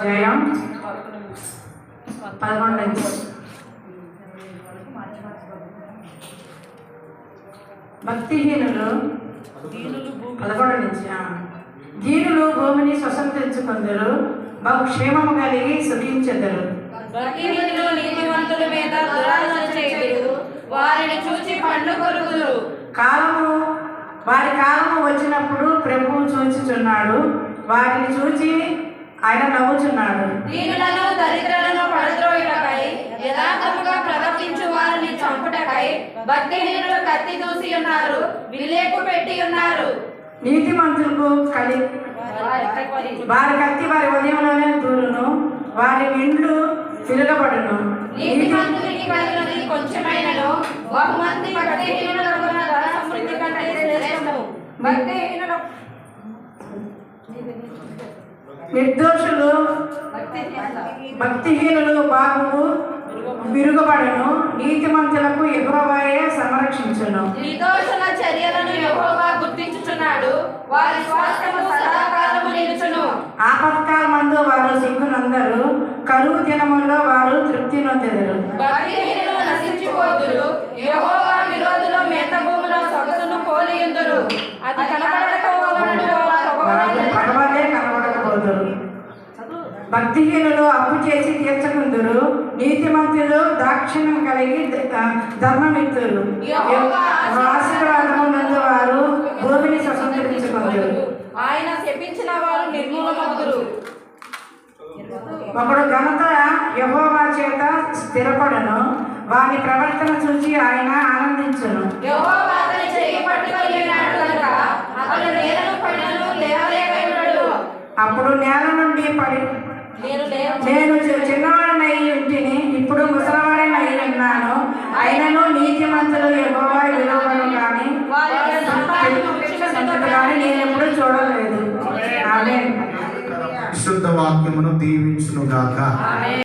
జయం. పదకొండు భక్తిహీనులు. పదకొండు నుంచి. దీనులు భూమిని స్వతంత్రించుకుందరు. బహు క్షేమము కలిగి సుఖించెదరు. భక్తిహీనులు నీతివంతుల మీద దురాలోచన చేయుదురు వారిని చూచి పండ్లు కొరుకుదురు కాలము వారి కాలము వచ్చినప్పుడు ప్రభువు చూచుచున్నాడు. వారిని చూచి ఆయన నవ్వుచున్నాడు. దీనులను దరిద్రులను పడద్రోయుటకై యథార్థముగా ప్రవర్తించు వారిని చంపుటకై భక్తిహీనులు కత్తి దూసి ఉన్నారు విలేపు పెట్టి ఉన్నారు. నీతిమంతులకు కలి వారి కత్తి వారి ఉదయంలోనే దూరును వారి ఇండ్లు తిరగబడును. నీతి నీతిమంతునికి కలిగినది కొంచెమైనను బహుమంది భక్తిహీనులకు ధన సమృద్ధి కంటే నిర్దోషులు భక్తిహీనులు బాబు విరుగబడను నీతిమంతులకు ఎగువయే సంరక్షించును. నిర్దోషుల చర్యలను యెహోవా గుర్తించుచున్నాడు. వారి స్వాస్థ్యము సదాకాలము నిలుచును. ఆపత్కాలమందు వారు సిగ్గునందరు కరువు దినముల్లో వారు తృప్తి నొందెదరు నశించిపోదురు. యెహోవా భక్తిహీనులు అప్పు చేసి తీర్చకుందురు. నీతిమంతులు దాక్షిణ్యం కలిగి ద- ధర్మమిత్తులు ఆశీర్వాదము నందు వారు భూమిని స్వతంత్రించుకుందరు ఆయన శపించిన వారు నిర్మూలమగుదురు. ఒకడు ఘనత యహోవా చేత స్థిరపడను. వాని ప్రవర్తన చూసి ఆయన ఆనందించును. నేను చిన్నవాడినై ఉంటిని ఇప్పుడు ముసలవాడినై ఉన్నాను. అయినను నీతిమంతులు యెహోవా విలువను కానీ కానీ నేను ఎప్పుడు చూడలేదు. శుద్ధ వాక్యమును దీవించును గాక ఆమేన్.